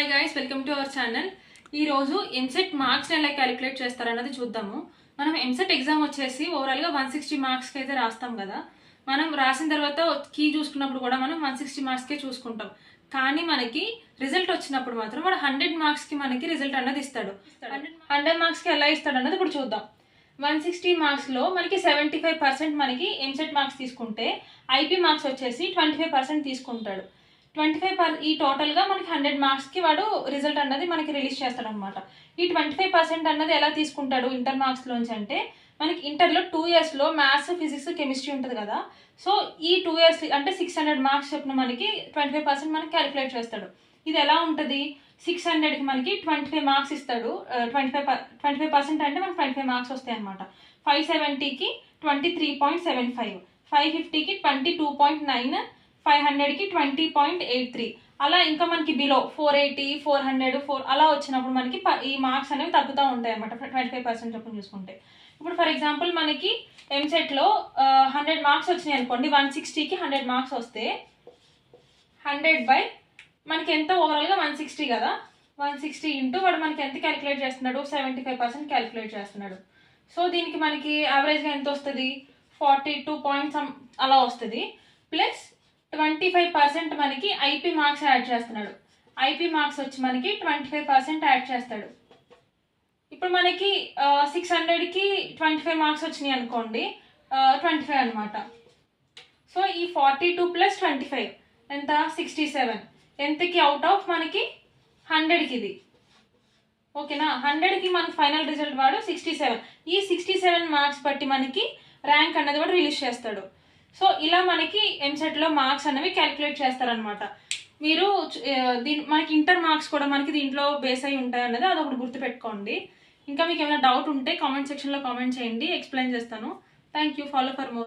Hi guys welcome to our channel ఈ రోజు ఎంసెట్ మార్క్స్ని ఎలా క్యాలిక్యులేట్ చేస్తారన్నది చూద్దాము. మనం ఎంసెట్ ఎగ్జామ్ వచ్చేసి ఓవరాల్గా వన్ సిక్స్టీ మార్క్స్కి అయితే రాస్తాం కదా. మనం రాసిన తర్వాత కీ చూసుకున్నప్పుడు కూడా మనం వన్ సిక్స్టీ మార్క్స్ కే చూసుకుంటాం. కానీ మనకి రిజల్ట్ వచ్చినప్పుడు మాత్రం వాడు హండ్రెడ్ మార్క్స్కి మనకి రిజల్ట్ అన్నది ఇస్తాడు. హండ్రెడ్ మార్క్స్కి ఎలా ఇస్తాడు అన్నది ఇప్పుడు చూద్దాం. వన్ సిక్స్టీ మార్క్స్లో మనకి సెవెంటీ ఫైవ్ పర్సెంట్ మనకి ఎంసెట్ మార్క్స్ తీసుకుంటే ఐపీ మార్క్స్ వచ్చేసి ట్వంటీ ఫైవ్ పర్సెంట్ తీసుకుంటాడు. ట్వంటీ ఫైవ్ పర్ ఈ టోటల్గా మనకి హండ్రెడ్ మార్క్స్కి వాడు రిజల్ట్ అన్నది మనకి రిలీజ్ చేస్తాడు అనమాట ఈ ట్వంటీ ఫైవ్ పర్సెంట్ అన్నది ఎలా తీసుకుంటాడు ఇంటర్ మార్క్స్లోంచి అంటే మనకి ఇంటర్లో టూ ఇయర్స్లో మ్యాథ్స్ ఫిజిక్స్ కెమిస్ట్రీ ఉంటుంది కదా. సో ఈ టూ ఇయర్స్ అంటే సిక్స్ హండ్రెడ్ మార్క్స్ చెప్పిన మనకి ట్వంటీ ఫైవ్ పర్సెంట్ మనకి క్యాలిక్యులేట్ చేస్తాడు. ఇది ఎలా ఉంటుంది? సిక్స్ హండ్రెడ్కి మనకి ట్వంటీ ఫైవ్ మార్క్స్ ఇస్తాడు. Twenty five twenty five percent అంటే మనకి ట్వంటీ ఫైవ్ మార్క్స్ వస్తాయి అనమాట five సెవెంటీకి twenty three point seven five five ఫిఫ్టీకి twenty two point nine five హండ్రెడ్కి ట్వంటీ పాయింట్ ఎయిట్ త్రీ. అలా ఇంకా మనకి below four eighty four hundred four అలా వచ్చినప్పుడు మనకి ఈ మార్క్స్ అనేవి తగ్గుతూ ఉంటాయి అనమాట ట్వంటీ ఫైవ్ పర్సెంట్ చొప్పున చూసుకుంటే. ఇప్పుడు ఫర్ ఎగ్జాంపుల్ మనకి ఎంసెట్లో హండ్రెడ్ మార్క్స్ వచ్చినాయి అనుకోండి వన్ సిక్స్టీకి హండ్రెడ్ మార్క్స్ వస్తే హండ్రెడ్ బై మనకి ఎంత ఓవరాల్గా వన్ సిక్స్టీ కదా వన్ సిక్స్టీ ఇంటూ వాడు మనకి ఎంత క్యాలిక్యులేట్ చేస్తున్నాడు సెవెంటీ ఫైవ్ పర్సెంట్ క్యాలిక్యులేట్ చేస్తున్నాడు. సో దీనికి మనకి యావరేజ్గా ఎంత వస్తుంది? ఫార్టీ టూ పాయింట్ సమ్ అలా వస్తుంది. ప్లస్ ట్వంటీ ఫైవ్ పర్సెంట్ మనకి ఐపీ మార్క్స్ యాడ్ చేస్తున్నాడు. ఐపీ మార్క్స్ వచ్చి మనకి ట్వంటీ ఫైవ్ పర్సెంట్ యాడ్ చేస్తాడు. ఇప్పుడు మనకి సిక్స్ హండ్రెడ్కి ట్వంటీ ఫైవ్ మార్క్స్ వచ్చినాయి అనుకోండి ట్వంటీ ఫైవ్ అనమాట సో ఈ forty two plus twenty five ఎంత? సిక్స్టీ సెవెన్ ఎంతకి అవుట్ ఆఫ్ మనకి హండ్రెడ్కి ఇది ఓకేనా? హండ్రెడ్కి మనకి ఫైనల్ రిజల్ట్ వాడు సిక్స్టీ సెవెన్ ఈ సిక్స్టీ సెవెన్ మార్క్స్ బట్టి మనకి ర్యాంక్ అనేది కూడా రిలీజ్ చేస్తాడు. సో ఇలా మనకి ఎంసెట్లో మార్క్స్ అనేవి క్యాలిక్యులేట్ చేస్తారనమాట మీరు దీని మనకి ఇంటర్ మార్క్స్ కూడా మనకి దీంట్లో బేస్ అయి ఉంటాయి అన్నది అది ఒకటి గుర్తుపెట్టుకోండి. ఇంకా మీకు ఏమైనా డౌట్ ఉంటే కామెంట్ సెక్షన్లో కామెంట్ చేయండి ఎక్స్ప్లెయిన్ చేస్తాను. Thank you follow for more